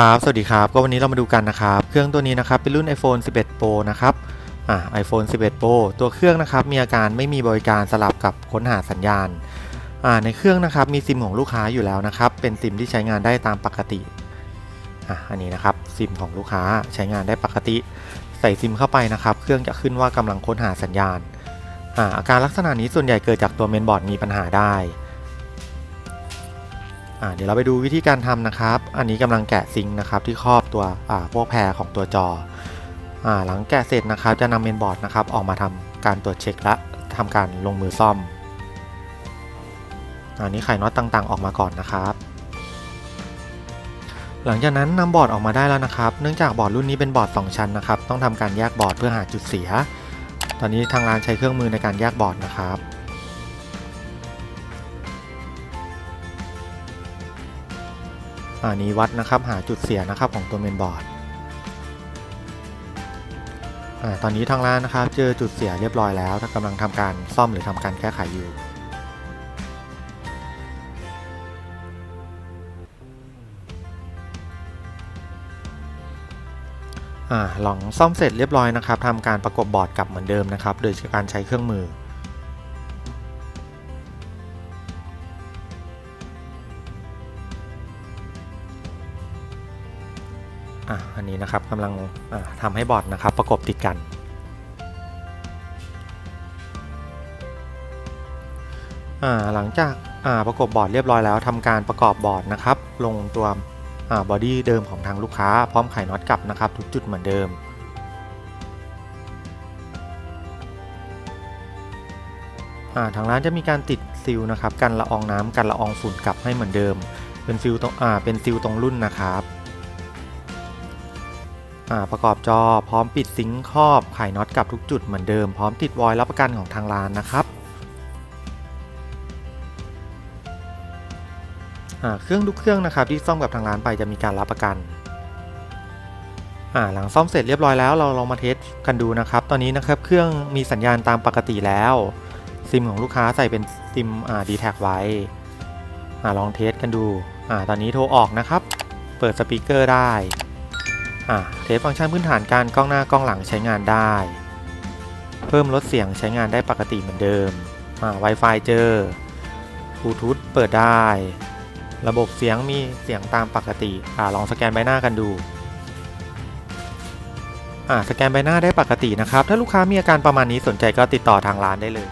ครับสวัสดีครับ ก็วันนี้เรามาดูกันนะครับ เครื่องตัวนี้นะครับเป็นรุ่น iPhone 11 Pro นะครับอ่า iPhone 11 Pro ตัวเครื่องนะครับมีอาการไม่มีบริการสลับกับค้นหาสัญญาณอ่าในเครื่องนะครับมีซิมของลูกค้าอยู่แล้วนะครับ เป็นซิมที่ใช้งานได้ตามปกติอะอันนี้นะครับซิมของลูกค้าใช้งานได้ปกติ ใส่ซิมเข้าไปนะครับ เครื่องจะขึ้นว่ากำลังค้นหาสัญญาณอ่าอาการลักษณะนี้ส่วนใหญ่เกิดจากตัวเมนบอร์ดมีปัญหาได้ เดี๋ยวเราไปดูวิธีการทำนะครับ อันนี้กำลังแกะซิงค์นะครับที่ครอบตัวอ่าพวกแพรของตัวจออ่าหลังแกะเสร็จนะครับจะนำเมนบอร์ดนะครับออกมาทำการตรวจเช็คและทำการลงมือซ่อมอันนี้ไขน็อตต่างๆ ออกมาก่อนนะครับ หลังจากนั้นนำบอร์ดออกมาได้แล้วนะครับ เนื่องจากบอร์ดรุ่นนี้เป็นบอร์ด 2 ชั้นนะครับ ต้องทำการแยกบอร์ดเพื่อหาจุดเสีย ตอนนี้ทางร้านใช้เครื่องมือในการแยกบอร์ดนะครับ อันนี้วัดนะครับหาจุดเสียนะครับของตัวเมนบอร์ดอ่าตอนนี้ทางร้านนะครับเจอจุดเสียเรียบร้อยแล้วกำลังทำการซ่อมหรือทำการแก้ไขอยู่อ่าหลังซ่อมเสร็จเรียบร้อยนะครับทำการประกบบอร์ดกลับเหมือนเดิมนะครับ โดยการใช้เครื่องมือ อะอันนี้นะครับกำลังทำให้บอร์ดนะครับประกบติดกัน หลังจากาประกบบอร์ดเรียบร้อยแล้วทำการประกอบบอร์ดนะครับ ลงตัวบอดี้เดิมของทางลูกค้า พร้อมไขน็อตกลับนะครับ ทุกจุดเหมือนเดิมาทางร้านจะมีการติดซิลนะครับกันละอองน้ำกันละอองฝุ่นกลับให้เหมือนเดิม เป็นฟิลตรงเป็นซิลตรงรุ่นนะครับ ประกอบจอพร้อมปิดซิงค์ครอบไขน็อตกับทุกจุดเหมือนเดิมพร้อมติดวอยล์รับประกันของทางร้านนะครับเครื่องทุกเครื่องนะครับที่ซ่อมกับทางร้านไปจะมีการรับประกันหลังซ่อมเสร็จเรียบร้อยแล้วเราลองมาเทสกันดูนะครับ ตอนนี้นะครับเครื่องมีสัญญาณตามปกติแล้ว ซิมของลูกค้าใส่เป็นซิมดีแท็กไว้ลองเทสกันดูอตอนนี้โทรออกนะครับ เปิดสปีกเกอร์ได้ อ่าเทสฟังก์ชันพื้นฐานการกล้องหน้ากล้องหลังใช้งานได้ เพิ่มลดเสียงใช้งานได้ปกติเหมือนเดิมอ่า Wi-Fi เจอบลูทูธเปิดได้ ระบบเสียงมีเสียงตามปกติอ่าลองสแกนใบหน้ากันดูอ่าสแกนใบหน้าได้ปกตินะครับ ถ้าลูกค้ามีอาการประมาณนี้สนใจก็ติดต่อทางร้านได้เลย